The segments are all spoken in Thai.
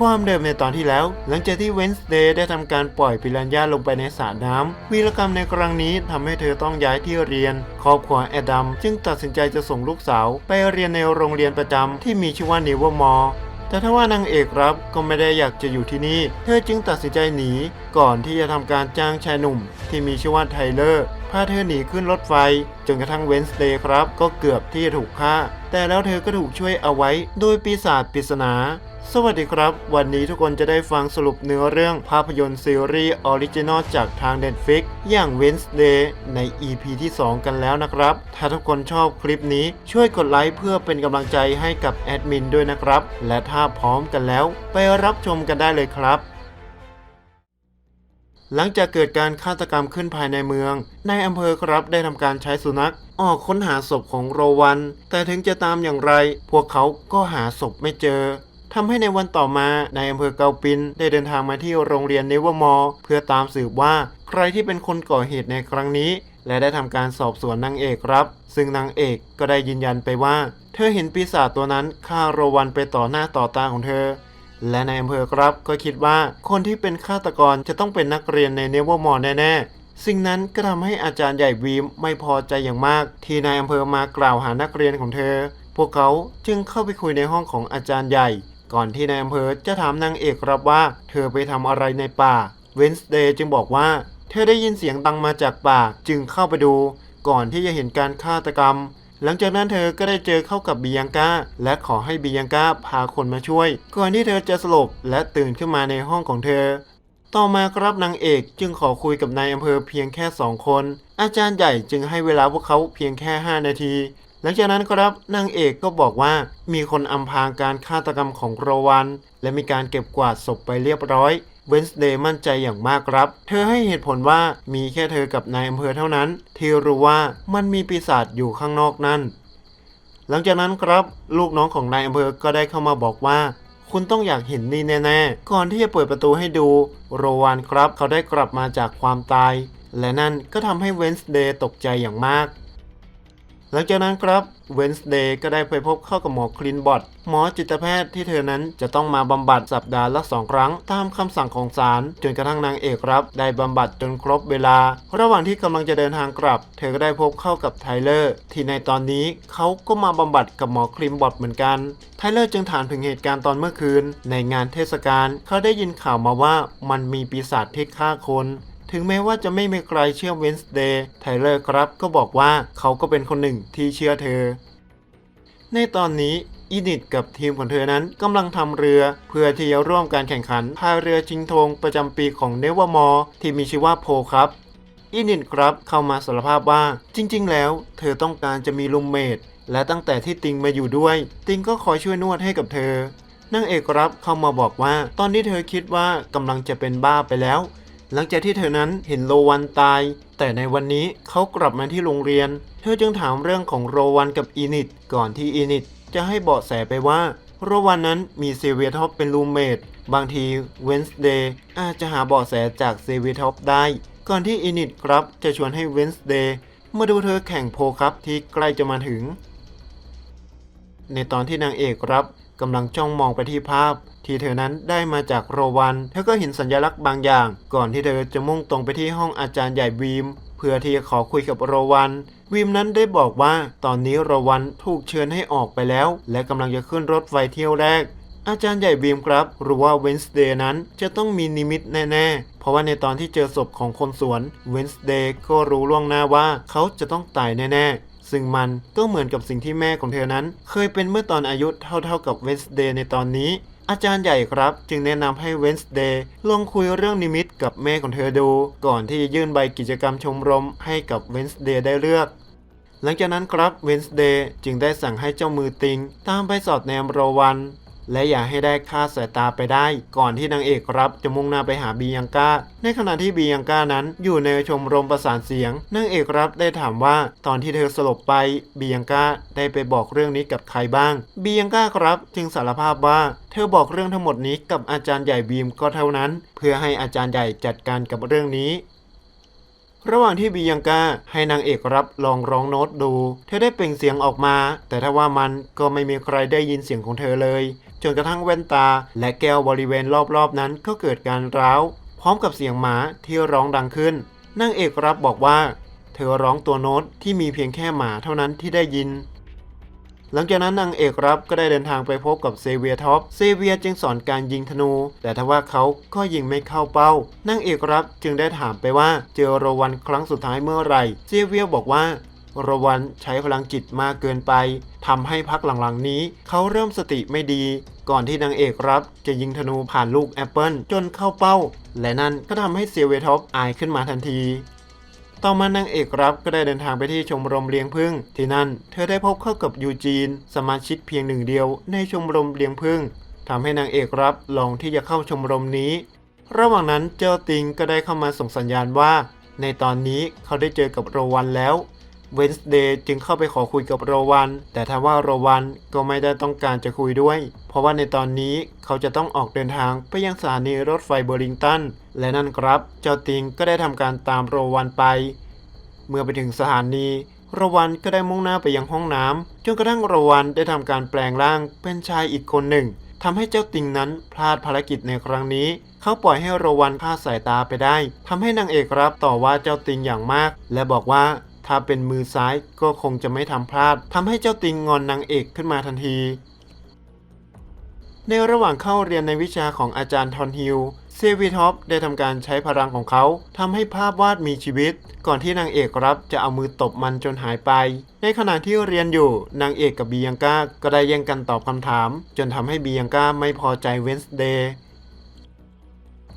ความเดิมในตอนที่แล้ว หลังจากที่เวนส์เดย์ได้ทำการปล่อยปิรันย่าลงไปในสระน้ำวีรกรรมในครั้งนี้ทำให้เธอต้องย้ายที่เรียน ครอบครัวแอดัมจึงตัดสินใจจะส่งลูกสาว ไปเรียนในโรงเรียนประจำที่มีชื่อว่านิเวอร์มอร์แต่ถ้าว่านางเอกรับก็ไม่ได้อยากจะอยู่ที่นี่ เธอจึงตัดสินใจหนี ก่อนที่จะทำการจ้างชายหนุ่ม ที่มีชื่อว่าไทเลอร์พาเธอหนีขึ้นรถไฟ จนกระทั่งเวนส์เดย์ครับ ก็เกือบที่จะถูกฆ่า แต่แล้วเธอก็ถูกช่วยเอาไว้โดยปีศาจปริศนา สวัสดีครับ วันนี้ทุกคนจะได้ฟังสรุปเนื้อเรื่องภาพยนตร์ซีรีส์ออริจินอลจากทาง Netflix อย่าง Wednesday ใน EP ที่ 2 กันแล้วนะครับ ถ้าทุกคนชอบคลิปนี้ช่วยกดไลค์เพื่อเป็นกำลังใจให้กับแอดมินด้วยนะครับ และถ้าพร้อมกันแล้ว ไปรับชมกันได้เลยครับหลังจากเกิดการฆาตกรรมขึ้นภายในเมือง นายอำเภอครับได้ทำการใช้สุนัข ออกค้นหาศพของโรวัน แต่ถึงจะตามอย่างไร พวกเขาก็หาศพไม่เจอทำให้ในวันต่อมาในอำเภอเกาปินได้เดินทางมาที่โรงเรียนเนเวอร์มอเพื่อตามสืบว่าใครที่เป็นคนก่อเหตุในครั้งนี้ และได้ทำการสอบสวนนางเอกครับ ซึ่งนางเอกก็ได้ยืนยันไปว่า เธอเห็นปีศาจตัวนั้นฆ่าโรวันไปต่อหน้าต่อตาของเธอ และในอำเภอครับก็คิดว่าคนที่เป็นฆาตกรจะต้องเป็นนักเรียนในเนเวอร์มอแน่ๆ สิ่งนั้นก็ทำให้อาจารย์ใหญ่วีมไม่พอใจอย่างมาก ที่นายอำเภอมากล่าวหานักเรียนของเธอ พวกเขาจึงเข้าไปคุยในห้องของอาจารย์ใหญ่ ก่อนที่นายอำเภอจะถามนางเอกครับว่า เธอไปทำอะไรในป่าเวนส์เดย์จึงบอกว่า เธอได้ยินเสียงดังมาจากป่าจึงเข้าไปดู ก่อนที่จะเห็นการฆาตกรรม หลังจากนั้นเธอก็ได้เจอเข้ากับบียังกาและขอให้บียังกาพาคนมาช่วย ก่อนที่เธอจะสลบและตื่นขึ้นมาในห้องของเธอ ต่อมาครับนางเอกจึงขอคุยกับนายอำเภอเพียงแค่สองคน อาจารย์ใหญ่จึงให้เวลาพวกเขาเพียงแค่ 5 นาที หลังจากนั้นครับนางเอกก็บอกว่ามีคนอำพรางการฆาตกรรมของโรวัน และมีการเก็บกวาดศพไปเรียบร้อยเวนส์เดย์มั่นใจอย่างมากครับ เธอให้เหตุผลว่ามีแค่เธอกับนายอำเภอเท่านั้น ที่รู้ว่ามันมีปีศาจอยู่ข้างนอกนั่น หลังจากนั้นครับ ลูกน้องของนายอำเภอก็ได้เข้ามาบอกว่า คุณต้องอยากเห็นนี่แน่ๆ ก่อนที่จะเปิดประตูให้ดู โรวานครับเขาได้กลับมาจากความตาย และนั่นก็ทำให้เวนส์เดย์ตกใจอย่างมาก หลังจากนั้นครับเวนส์เดย์ก็ได้ไปพบเข้ากับหมอคลินบอทหมอจิตแพทย์ที่เธอนั้นจะต้องมาบำบัดสัปดาห์ละสองครั้ง ตามคำสั่งของศาลจนกระทั่งนางเอกครับ ได้บำบัดจนครบเวลา ระหว่างที่กำลังจะเดินทางกลับ เธอก็ได้พบเข้ากับไทเลอร์ ที่ในตอนนี้เขาก็มาบำบัดกับหมอคลินบอทเหมือนกันไทเลอร์จึงถามถึงเหตุการณ์ตอนเมื่อคืน ในงานเทศกาลเขาได้ยินข่าวมาว่ามันมีปีศาจที่ฆ่าคน ถึงแม้ว่าจะไม่มีใครเชื่อเวนส์เดย์ไทเลอร์ครับก็บอกว่าเขาก็เป็นคนหนึ่งที่เชื่อเธอ ในตอนนี้อีนิดกับทีมของเธอนั้นกำลังทำเรือเพื่อที่จะร่วมการแข่งขันพายเรือชิงธงประจำปีของเนวมอที่มีชื่อว่าโพครับอีนิดครับเข้ามาสารภาพว่าจริง ๆ แล้ว เธอต้องการจะมีลุมเมดและตั้งแต่ที่ติงมาอยู่ด้วย ติงก็คอยช่วยนวดให้กับเธอนางเอกรับเข้ามาบอกว่า ตอนที่เธอคิดว่ากำลังจะเป็นบ้าไปแล้ว หลังจากที่เธอนั้นเห็นโรวันตาย แต่ในวันนี้เขากลับมาที่โรงเรียน เธอจึงถามเรื่องของโรวันกับอีนิดก่อนที่อีนิดจะให้เบาะแสไปว่าโรวันนั้นมีเซเวียท็อปเป็นรูมเมทบางทีเวนส์เดย์อาจจะหาเบาะแสจากเซเวียท็อปได้ ก่อนที่อีนิดครับจะชวนให้เวนส์เดย์มาดูเธอแข่งโพครับที่ใกล้จะมาถึง ในตอนที่นางเอกครับกำลังจ้องมองไปที่ภาพ ที่เธอนั้นได้มาจากโรวัน เธอก็เห็นสัญลักษณ์บางอย่าง ก่อนที่เธอจะมุ่งตรงไปที่ห้องอาจารย์ใหญ่วีม เพื่อที่จะขอคุยกับโรวันวีมนั้นได้บอกว่าตอนนี้โรวันถูกเชิญให้ออกไปแล้ว และกำลังจะขึ้นรถไฟเที่ยวแรก อาจารย์ใหญ่วีมครับรู้ว่าเวนสเดย์นั้นจะต้องมีนิมิตแน่ ๆ เพราะว่าในตอนที่เจอศพของคนสวนเวนสเดย์ก็รู้ล่วงหน้าว่าเขาจะต้องตายแน่ ๆซึ่งมันก็เหมือนกับสิ่งที่แม่ของเธอนั้น เคยเป็นเมื่อตอนอายุเท่าๆกับเวนสเดย์ในตอนนี้ อาจารย์ใหญ่ครับ จึงแนะนำให้เวนส์เดย์ลองคุยเรื่องนิมิตกับแม่ของเธอดู ก่อนที่จะยื่นใบกิจกรรมชมรมให้กับเวนส์เดย์ได้เลือก หลังจากนั้นครับเวนส์เดย์จึงได้สั่งให้เจ้ามือติง ตามไปสอดแนมโรวัน และอย่าให้ได้ค่าสายตาไปได้ ก่อนที่นางเอกรับจะมุ่งหน้าไปหาบียังกาในขณะที่บียังกานั้นอยู่ในชมรมประสานเสียงนางเอกรับได้ถามว่าตอนที่เธอสลบไปบียังกาได้ไปบอกเรื่องนี้กับใครบ้างบียังกาครับ จึงสารภาพว่าเธอบอกเรื่องทั้งหมดนี้กับอาจารย์ใหญ่บีมก็เท่านั้น เพื่อให้อาจารย์ใหญ่จัดการกับเรื่องนี้ระหว่างที่บียังกาให้นางเอกรับลองร้องโน้ตดู เธอได้เปล่งเสียงออกมา แต่ถ้าว่ามันก็ไม่มีใครได้ยินเสียงของเธอเลย จนกระทั่งแว่นตา และแก้วบริเวณรอบๆนั้นก็เกิดการร้าว พร้อมกับเสียงหมาที่ร้องดังขึ้นนางเอกรับบอกว่า เธอร้องตัวโน้ตที่มีเพียงแค่หมาเท่านั้นที่ได้ยิน หลังจากนั้นนางเอกรับก็ได้เดินทางไปพบกับเซเวียท็อปเซเวียจึงสอนการยิงธนู แต่ทว่าเขาก็ยิงไม่เข้าเป้านางเอกรับจึงได้ถามไปว่าเจอโรวันครั้งสุดท้ายเมื่อไหร่ เซเวียบอกว่า โรวันใช้พลังจิตมากเกินไปทำให้พักหลังๆนี้ เขาเริ่มสติไม่ดี ก่อนที่นางเอกรับ จะยิงธนูผ่านลูกแอปเปิลจนเข้าเป้า และนั่นก็ทำให้เซเวท็อปอายขึ้นมาทันที ต่อมานางเอกรับก็ได้เดินทางไปที่ชมรมเลี้ยงผึ้งที่นั่น เธอได้พบเข้ากับยูจีน สมาชิกเพียงหนึ่งเดียว ในชมรมเลี้ยงผึ้งทำให้นางเอกรับลองที่จะเข้าชมรมนี้ ระหว่างนั้นเจ้าติงก็ได้เข้ามาส่งสัญญาณว่า ในตอนนี้เขาได้เจอกับโรวันแล้ว เวนส์เดย์จึงเข้าไปขอคุยกับโรวัน แต่ถ้าว่าโรวันก็ไม่ได้ต้องการจะคุยด้วย เพราะว่าในตอนนี้เขาจะต้องออกเดินทางไปยังสถานีรถไฟเบอร์ลิงตัน และนั่นครับ เจ้าติงก็ได้ทำการตามโรวันไป เมื่อไปถึงสถานีโรวันก็ได้มุ่งหน้าไปยังห้องน้ำจนกระทั่งโรวันได้ทำการแปลงร่างเป็นชายอีกคนหนึ่งทำให้เจ้าติงนั้นพลาดภารกิจในครั้งนี้เขาปล่อยให้โรวันพลาดสายตาไปได้ทำให้นางเอกรับต่อว่าเจ้าติงอย่างมาก และบอกว่า ถ้าเป็นมือซ้ายก็คงจะไม่ทำพลาดทำให้เจ้าติงงอนนางเอกขึ้นมาทันที ในระหว่างเข้าเรียนในวิชาของอาจารย์ทอนฮิลเซวีท็อปได้ทำการใช้พลังของเขาทำให้ภาพวาดมีชีวิต ก่อนที่นางเอกรับจะเอามือตบมันจนหายไป ในขณะที่เรียนอยู่นางเอกกับบียังก้าก็ได้แย่งกันตอบคำถาม จนทำให้บียังก้าไม่พอใจเวนส์เดย์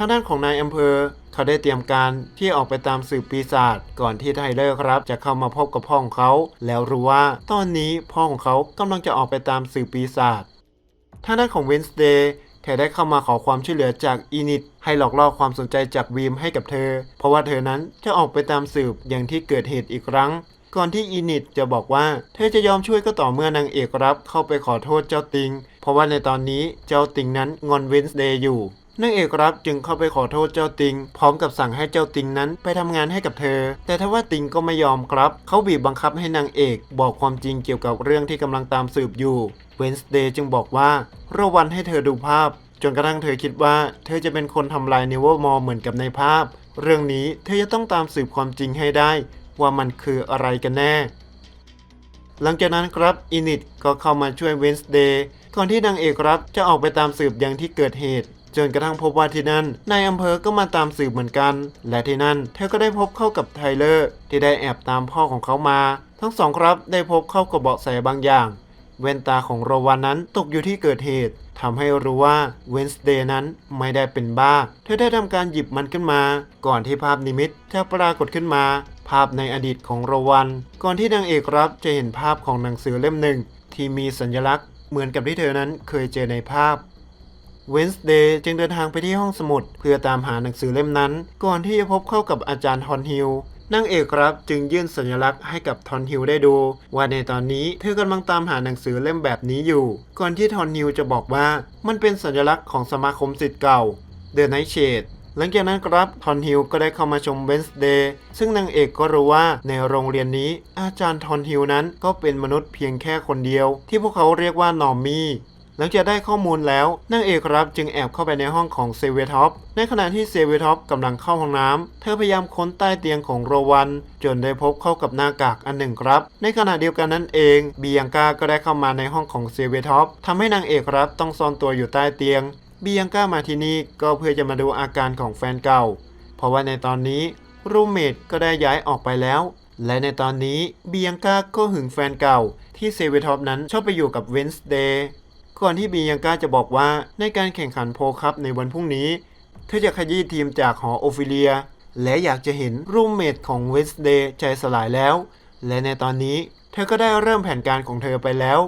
ทางด้านของนายอำเภอ เขาได้เตรียมการที่ออกไปตามสืบปีศาจก่อนที่ไทเลอร์ครับ จะเข้ามาพบกับพ่อของเขา แล้วรู้ว่าตอนนี้พ่อของเขากำลังจะออกไปตามสืบปีศาจทางด้านของเวนส์เดย์เธอได้เข้ามาขอความช่วยเหลือจากอีนิตให้หลอกล่อความสนใจจากวีมให้กับเธอ เพราะว่าเธอนั้นจะออกไปตามสืบอย่างที่เกิดเหตุอีกครั้ง ก่อนที่อีนิตจะบอกว่า เธอจะยอมช่วยก็ต่อเมื่อนางเอกรับเข้าไปขอโทษเจ้าติง เพราะว่าในตอนนี้เจ้าติงนั้นงอนเวนส์เดย์อยู่ นางเอกรับจึงเข้าไปขอโทษเจ้าติง พร้อมกับสั่งให้เจ้าติงนั้นไปทำงานให้กับเธอ แต่ถ้าว่าติงก็ไม่ยอมครับ เขาบีบบังคับให้นางเอกบอกความจริงเกี่ยวกับเรื่องที่กำลังตามสืบอยู่เวนส์เดย์จึงบอกว่าระวันให้เธอดูภาพ จนกระทั่งเธอคิดว่า เธอจะเป็นคนทำลายเนเวอร์มอลเหมือนกับในภาพ เรื่องนี้เธอจะต้องตามสืบความจริงให้ได้ ว่ามันคืออะไรกันแน่ หลังจากนั้นครับอินิตก็เข้ามาช่วยเวนส์เดย์ก่อนที่นางเอกรับจะออกไปตามสืบยังที่เกิดเหตุ จนกระทั่งพบว่าที่นั่นนายอำเภอก็มาตามสืบเหมือนกัน และที่นั่นเธอก็ได้พบเข้ากับไทเลอร์ ที่ได้แอบตามพ่อของเขามา ทั้งสองครับได้พบเข้ากับเบาะแสบางอย่างแว่นตาของโรวันนั้นตกอยู่ที่เกิดเหตุทำให้รู้ว่าเวนส์เดย์นั้นไม่ได้เป็นบ้า เธอได้ทำการหยิบมันขึ้นมา ก่อนที่ภาพนิมิตจะปรากฏขึ้นมา ภาพในอดีตของโรวัน ก่อนที่นางเอกรับจะเห็นภาพของหนังสือเล่มหนึ่ง ที่มีสัญลักษณ์เหมือนกับที่เธอนั้นเคยเจอในภาพ เวนส์เดย์จึงเดินทางไปที่ห้องสมุด เพื่อตามหาหนังสือเล่มนั้น ก่อนที่จะพบเข้ากับอาจารย์ทอนฮิลนางเอกครับจึงยื่นสัญลักษณ์ให้กับทอนฮิลได้ดู ว่าในตอนนี้เธอกำลังตามหาหนังสือเล่มแบบนี้อยู่ ก่อนที่ทอนฮิลจะบอกว่ามันเป็นสัญลักษณ์ของสมาคมศิษย์เก่า The Nightshade หลังจากนั้นครับทอนฮิลก็ได้เข้ามาชมเวนส์เดย์ซึ่งนางเอกก็รู้ว่าในโรงเรียนนี้อาจารย์ทอนฮิลนั้นก็เป็นมนุษย์เพียงแค่คนเดียว ที่พวกเขาเรียกว่านอมมี่ หลังจากได้ข้อมูลแล้วนางเอกรับจึงแอบเข้าไปในห้องของเซเวท็อปในขณะที่เซเวท็อปกำลังเข้าห้องน้ำเธอพยายามค้นใต้เตียงของโรวัน จนได้พบเข้ากับหน้ากากอันหนึ่งครับ ในขณะเดียวกันนั้นเองเบียงกาก็ได้เข้ามาในห้องของเซเวท็อปทำให้นางเอกรับต้องซ่อนตัวอยู่ใต้เตียงเบียงกามาที่นี่ก็เพื่อจะมาดูอาการของแฟนเก่า เพราะว่าในตอนนี้รูเมทก็ได้ย้ายออกไปแล้ว และในตอนนี้เบียงกาก็หึงแฟนเก่า ที่เซเวท็อปนั้นชอบไปอยู่กับเวนส์เดย์ ก่อนที่บียังกาจะบอกว่าในการแข่งขันโพลคัพในวันพรุ่งนี้ เธอจะขยี้ทีมจากหอโอฟิเลีย และอยากจะเห็นรูมเมทของเวนส์เดย์ใจสลายแล้ว และในตอนนี้เธอก็ได้เริ่มแผนการของเธอไปแล้ว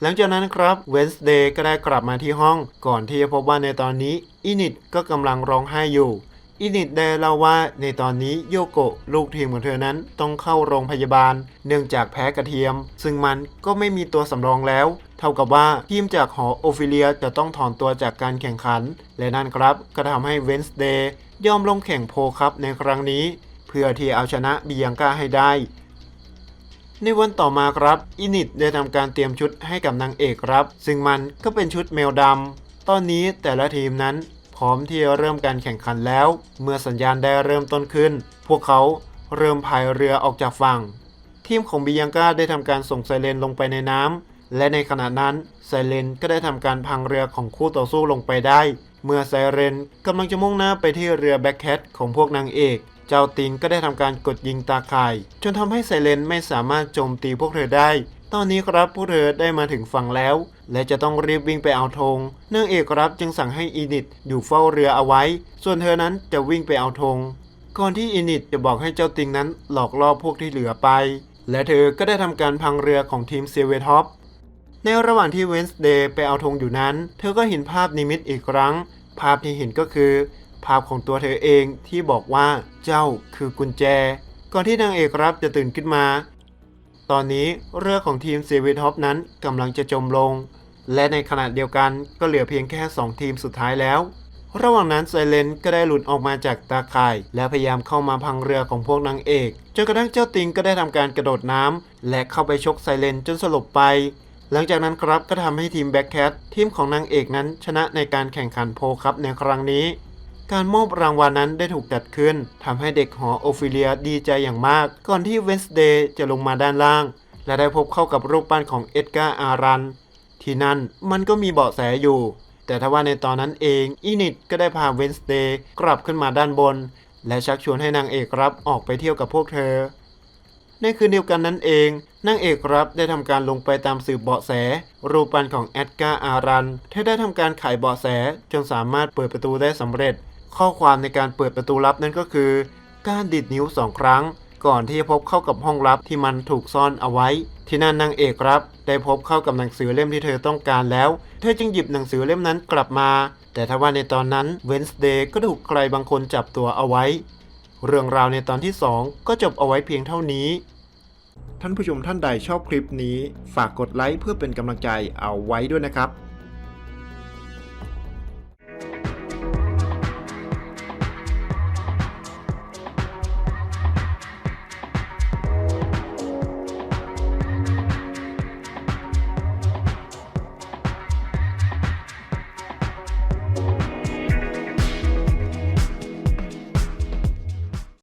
หลังจากนั้นครับเวนส์เดย์ก็ได้กลับมาที่ห้อง ก่อนที่จะพบว่าในตอนนี้อินิตก็กำลังร้องไห้อยู่ อินิตได้เล่าว่าในตอนนี้โยโกะลูกทีมของเธอนั้นต้องเข้าโรงพยาบาล เนื่องจากแพ้กระเทียม ซึ่งมันก็ไม่มีตัวสำรองแล้ว เท่ากับว่าทีมจากหอโอฟิเลียจะต้องถอนตัวจากการแข่งขัน และนั่นครับ ก็ทำให้เวนส์เดย์ยอมลงแข่งโพครับในครั้งนี้ เพื่อที่เอาชนะบิยังกาให้ได้ ในวันต่อมาครับอินิดได้ทำการเตรียมชุดให้กับนางเอกครับ ซึ่งมันก็เป็นชุดแมวดำตอนนี้แต่ละทีมนั้น พร้อมที่จะเริ่มการแข่งขันแล้ว เมื่อสัญญาณได้เริ่มต้นขึ้น พวกเขาเริ่มพายเรือออกจากฝั่ง ทีมของบิยังกาได้ทำการส่งไซเรนลงไปในน้ำและในขณะนั้นไซเรนก็ได้ทำการพังเรือของคู่ต่อสู้ลงไปได้ เมื่อไซเรนกำลังจะมุ่งหน้าไปที่เรือแบ็คแคทของพวกนางเอกเจ้าติงก็ได้ทำการกดยิงตาข่าย จนทำให้ไซเรนไม่สามารถโจมตีพวกเธอได้ ตอนนี้ครับพวกเธอได้มาถึงฝั่งแล้ว และจะต้องรีบวิ่งไปเอาธงเนางเอกครับจึงสั่งให้อีนิดอยู่เฝ้าเรือเอาไว้ ส่วนเธอนั้นจะวิ่งไปเอาธงก่อนที่อินิดจะบอกให้เจ้าติงนั้นหลอกล่อพวกที่เหลือไป และเธอก็ได้ทำการพังเรือของทีมเซเวท็อปในระหว่างที่เวนส์เดย์ไปเอาธงอยู่นั้น เธอก็เห็นภาพนิมิตอีกครั้ง ภาพที่เห็นก็คือ ภาพของตัวเธอเองที่บอกว่าเจ้าคือกุญแจ ก่อนที่นางเอกรับจะตื่นขึ้นมา ตอนนี้เรือของทีมเซเวท็อปนั้นกำลังจะจมลง และในขณะเดียวกันก็เหลือเพียงแค่ 2 ทีมสุดท้ายแล้ว ระหว่างนั้นไซเลนก็ได้หลุดออกมาจากตาข่าย และพยายามเข้ามาพังเรือของพวกนางเอกจนกระทั่งเจ้าติงก็ได้ทำการกระโดดน้ำและเข้าไปชกไซเลนจนสลบไป หลังจากนั้นครับก็ทำให้ทีมแบ็คแคททีมของนางเอกนั้นชนะในการแข่งขันโพลคัพในครั้งนี้ การมอบรางวัลนั้นได้ถูกจัดขึ้นทำให้เด็กหอโอฟิเลียดีใจอย่างมาก ก่อนที่เวนส์เดย์จะลงมาด้านล่าง และได้พบเข้ากับรูปปั้นของเอ็ดการ์อารัน ที่นั่นมันก็มีเบาะแสอยู่ แต่ทว่าในตอนนั้นเองอีนิดก็ได้พาเวนส์เดย์กลับขึ้นมาด้านบน และชักชวนให้นางเอกรับออกไปเที่ยวกับพวกเธอ ในคืนเดียวกันนั้นเองนางเอกรับได้ทำการลงไปตามสืบเบาะแส รูปปั้นของแอดการ์อารันเธอได้ทำการไขเบาะแสจนสามารถเปิดประตูได้สำเร็จ ข้อความในการเปิดประตูลับนั้นก็คือ การดิดนิ้วสองครั้ง ก่อนที่จะพบเข้ากับห้องลับที่มันถูกซ่อนเอาไว้ ที่นั่นนางเอกรับ ได้พบเข้ากับหนังสือเล่มที่เธอต้องการแล้ว เธอจึงหยิบหนังสือเล่มนั้นกลับมา แต่ทว่าในตอนนั้นเวนส์เดย์ก็ถูกใครบางคนจับตัวเอาไว้ เรื่องราวในตอนที่ 2 ก็จบเอาไว้เพียงเท่านี้ท่านผู้ชมท่านใดชอบคลิปนี้ ฝากกดไลค์เพื่อเป็นกำลังใจเอาไว้ด้วยนะครับ